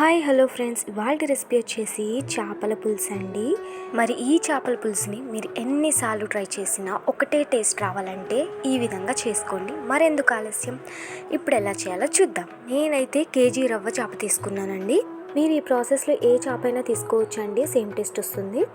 Hi hello friends. ఇవాళ recipe వచ్చేసి చేపల పులుసు అండి. మరి ఈ చేపల పులుసుని మీరు ఎన్నిసార్లు ట్రై చేసినా ఒకటే టేస్ట్ రావాలంటే ఈ విధంగా చేసుకోండి. మరెందుకు ఆలస్యం? ఇప్పుడు ఎలా చేయాలో చూద్దాం. నేనైతే కేజీ రవ్వ చేప తీసుకున్నానండి. మీరు ఈ ప్రాసెస్లో ఏ చేప అయినా తీసుకోవచ్చు అండి సేమ్ టేస్ట్ వస్తుంది.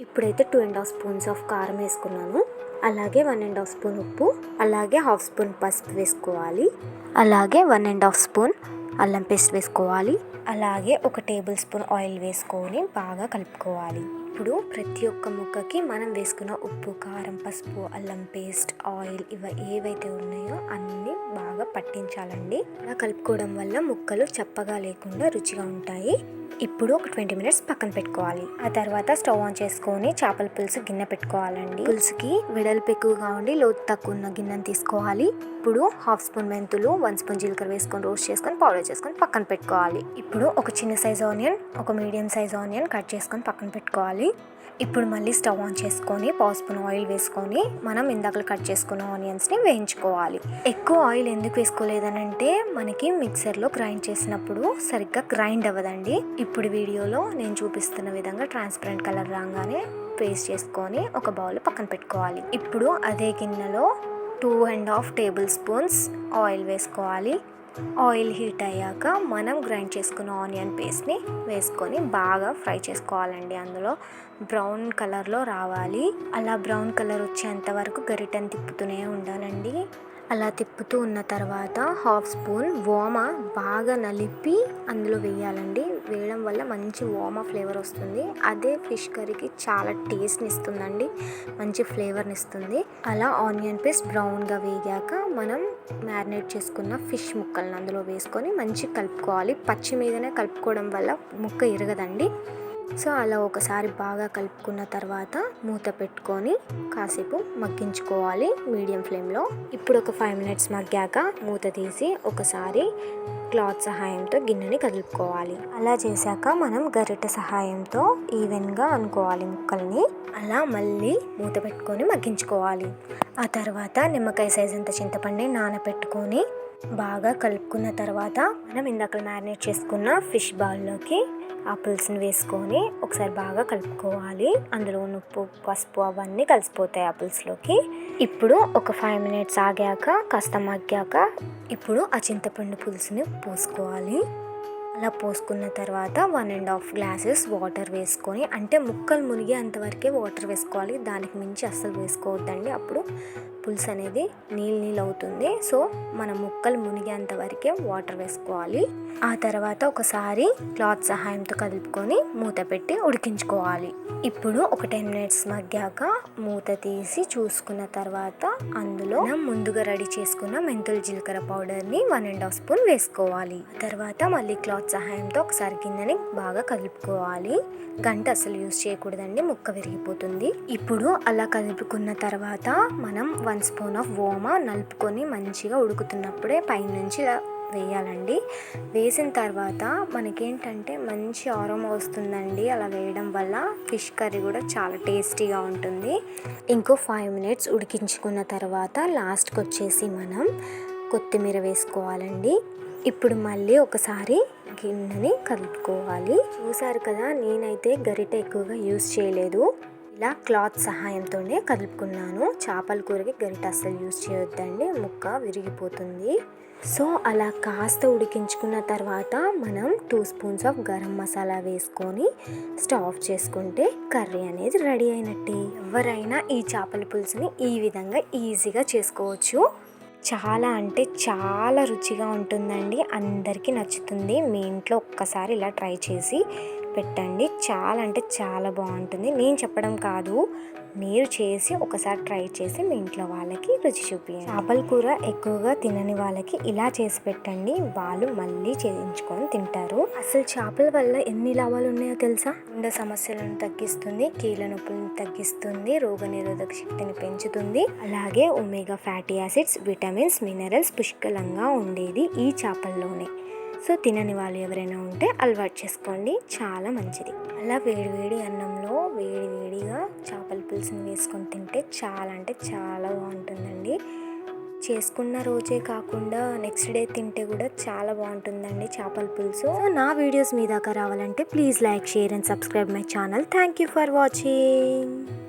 ఇప్పుడైతే two and half spoons of కారం వేసుకున్నాను. అలాగే వన్ అండ్ హాఫ్ స్పూన్ ఉప్పు అలాగే హాఫ్ స్పూన్ పసుపు వేసుకోవాలి. అలాగే వన్ అండ్ హాఫ్ స్పూన్ అల్లం పేస్ట్ వేసుకోవాలి. అలాగే ఒక టేబుల్ స్పూన్ ఆయిల్ వేసుకొని బాగా కలుపుకోవాలి. ఇప్పుడు ప్రతి ఒక్క ముక్కకి మనం వేసుకున్న ఉప్పు కారం పసుపు అల్లం పేస్ట్ ఆయిల్ ఇవ ఏవైతే ఉన్నాయో అన్నీ బాగా పట్టించాలండి. అలా కలుపుకోవడం వల్ల ముక్కలు చప్పగా లేకుండా రుచిగా ఉంటాయి. ఇప్పుడు ఒక ట్వంటీ మినిట్స్ పక్కన పెట్టుకోవాలి. ఆ తర్వాత స్టవ్ ఆన్ చేసుకొని చేపల పులుసు గిన్నె పెట్టుకోవాలండి. పులుసుకి వెడల్పు ఎక్కువగా ఉండి లోతు తక్కువ ఉన్న గిన్నెను తీసుకోవాలి. ఇప్పుడు హాఫ్ స్పూన్ మెంతులు వన్ స్పూన్ జీలకర్ర వేసుకొని రోస్ట్ చేసుకొని పౌడర్ చేసుకొని పక్కన పెట్టుకోవాలి. ఇప్పుడు ఒక చిన్న సైజ్ ఆనియన్ ఒక మీడియం సైజ్ ఆనియన్ కట్ చేసుకొని పక్కన పెట్టుకోవాలి. ఇప్పుడు మళ్ళీ స్టవ్ ఆన్ చేసుకొని పావు స్పూన్ ఆయిల్ వేసుకొని మనం ఇందాక కట్ చేసుకున్న ఆనియన్స్ని వేయించుకోవాలి. ఎక్కువ ఆయిల్ ఎందుకు వేసుకోలేదనంటే మనకి మిక్సర్లో గ్రైండ్ చేసినప్పుడు సరిగ్గా గ్రైండ్ అవ్వదండి. ఇప్పుడు వీడియోలో నేను చూపిస్తున్న విధంగా ట్రాన్స్పరెంట్ కలర్ రాగానే పేస్ట్ చేసుకొని ఒక బౌల్ పక్కన పెట్టుకోవాలి. ఇప్పుడు అదే గిన్నెలో two and half tablespoons oil వేసుకోవాలి. ఆయిల్ హీట్ అయ్యాక మనం గ్రైండ్ చేసుకున్న ఆనియన్ పేస్ట్ని వేసుకొని బాగా ఫ్రై చేసుకోవాలండి అందులో. బ్రౌన్ కలర్లో రావాలి. అలా బ్రౌన్ కలర్ వచ్చేంత వరకు గరిటెని తిప్పుతూనే ఉండాలండి. అలా తిప్పుతూ ఉన్న తర్వాత హాఫ్ స్పూన్ ఓమ బాగా నలిపి అందులో వేయాలండి. వేయడం వల్ల మంచి ఓమ ఫ్లేవర్ వస్తుంది. అదే ఫిష్ కర్రీకి చాలా టేస్ట్ని ఇస్తుందండి. మంచి ఫ్లేవర్ని ఇస్తుంది. అలా ఆనియన్ పేస్ట్ బ్రౌన్గా వేగాక మనం మ్యారినేట్ చేసుకున్న ఫిష్ ముక్కలను అందులో వేసుకొని మంచి కలుపుకోవాలి. పచ్చి మీదనే కలుపుకోవడం వల్ల ముక్క ఇరగదండి. సో అలా ఒకసారి బాగా కలుపుకున్న తర్వాత మూత పెట్టుకొని కాసేపు మగ్గించుకోవాలి మీడియం ఫ్లేమ్లో. ఇప్పుడు ఒక ఫైవ్ మినిట్స్ మగ్గాక మూత తీసి ఒకసారి క్లాత్ సహాయంతో గిన్నెని కదుపుకోవాలి అలా చేశాక మనం గరిటె సహాయంతో ఈవెన్గా అనుకోవాలి ముక్కల్ని. అలా మళ్ళీ మూత పెట్టుకొని మగ్గించుకోవాలి. ఆ తర్వాత నిమ్మకాయ సైజ్ అంత చింతపండి నానబెట్టుకొని బాగా కలుపుకున్న తర్వాత మనం ఇందాక మ్యారినేట్ చేసుకున్న ఫిష్ బాల్లోకి ఆ పులుసుని వేసుకొని ఒకసారి బాగా కలుపుకోవాలి. అందులో ఉప్పు పసుపు అవన్నీ కలిసిపోతాయి ఆ పులుసులోకి. ఇప్పుడు ఒక ఫైవ్ మినిట్స్ ఆగాక కాస్త మగ్గాక ఇప్పుడు ఆ చింతపండు పులుసుని పోసుకోవాలి. అలా పోసుకున్న తర్వాత one and half glasses water వేసుకొని అంటే ముక్కలు మునిగే అంతవరకే వాటర్ వేసుకోవాలి. దానికి మించి అస్సలు వేసుకోవద్దండి. అప్పుడు పులుసు అనేది నీళ్ళు నీళ్ళు అవుతుంది. సో మన ముక్కలు మునిగేంత వరకే వాటర్ వేసుకోవాలి. ఆ తర్వాత ఒకసారి క్లాత్ సహాయంతో కలుపుకొని మూత పెట్టి ఉడికించుకోవాలి. ఇప్పుడు ఒక టెన్ మినిట్స్ మగ్గాక మూత తీసి చూసుకున్న తర్వాత అందులో మనం ముందుగా రెడీ చేసుకున్న మెంతుల జీలకర్ర పౌడర్ని వన్ అండ్ హాఫ్ స్పూన్ వేసుకోవాలి. తర్వాత మళ్ళీ క్లాత్ సహాయంతో ఒకసారి గిన్నెని బాగా కలుపుకోవాలి. గంట అసలు యూస్ చేయకూడదండి ముక్క విరిగిపోతుంది. ఇప్పుడు అలా కలుపుకున్న తర్వాత మనం వన్ స్పూన్ ఆఫ్ ఓమా నలుపుకొని మంచిగా ఉడుకుతున్నప్పుడే పైనుంచి ఇలా వేయాలండి. వేసిన తర్వాత మనకేంటంటే మంచి ఆరోమ వస్తుందండి అలా వేయడం వల్ల ఫిష్ కర్రీ కూడా చాలా టేస్టీగా ఉంటుంది. ఇంకో ఫైవ్ మినిట్స్ ఉడికించుకున్న తర్వాత లాస్ట్కి వచ్చేసి మనం కొత్తిమీర వేసుకోవాలండి. ఇప్పుడు మళ్ళీ ఒకసారి గిన్నెని కలుపుకోవాలి. చూసారు కదా నేనైతే గరిట ఎక్కువగా యూస్ చేయలేదు. ఇలా క్లాత్ సహాయంతోనే కలుపుకున్నాను. చేపల కూరకి గరిట అస్సలు యూజ్ చేయొద్దండి ముక్క విరిగిపోతుంది. సో అలా కాస్త ఉడికించుకున్న తర్వాత మనం two spoons of garam masala వేసుకొని స్టవ్ ఆఫ్ చేసుకుంటే కర్రీ అనేది రెడీ అయినట్టే. ఎవరైనా ఈ చేపల పులుసుని ఈ విధంగా ఈజీగా చేసుకోవచ్చు. చాలా అంటే చాలా రుచిగా ఉంటుందండి. అందరికీ నచ్చుతుంది. మీ ఇంట్లో ఒక్కసారి ఇలా ట్రై చేసి పెట్టండి. చాలా అంటే చాలా బాగుంటుంది. నేను చెప్పడం కాదు. మీరు చేసి ఒకసారి ట్రై చేసి మీ ఇంట్లో వాళ్ళకి రుచి చూపించండి చేపల కూర ఎక్కువగా తినని వాళ్ళకి ఇలా చేసి పెట్టండి. వాళ్ళు మళ్ళీ చేయించుకొని తింటారు. అసలు చేపల వల్ల ఎన్ని లాభాలు ఉన్నాయో తెలుసా? గుండె సమస్యలను తగ్గిస్తుంది. కీళ్ళ నొప్పులను తగ్గిస్తుంది. రోగనిరోధక శక్తిని పెంచుతుంది. అలాగే omega fatty acids vitamins minerals పుష్కలంగా ఉండేది ఈ చేపల్లోనే. సో తినని వాళ్ళు ఎవరైనా ఉంటే అలవాటు చేసుకోండి. చాలా మంచిది. అలా వేడివేడి అన్నంలో వేడి వేడిగా చేపల పులుసుని వేసుకొని తింటే చాలా అంటే చాలా బాగుంటుందండి. చేసుకున్న రోజే కాకుండా నెక్స్ట్ డే తింటే కూడా చాలా బాగుంటుందండి చేపల పులుసు. నా వీడియోస్ మీ దాకా రావాలంటే please like share and subscribe my channel thank you for watching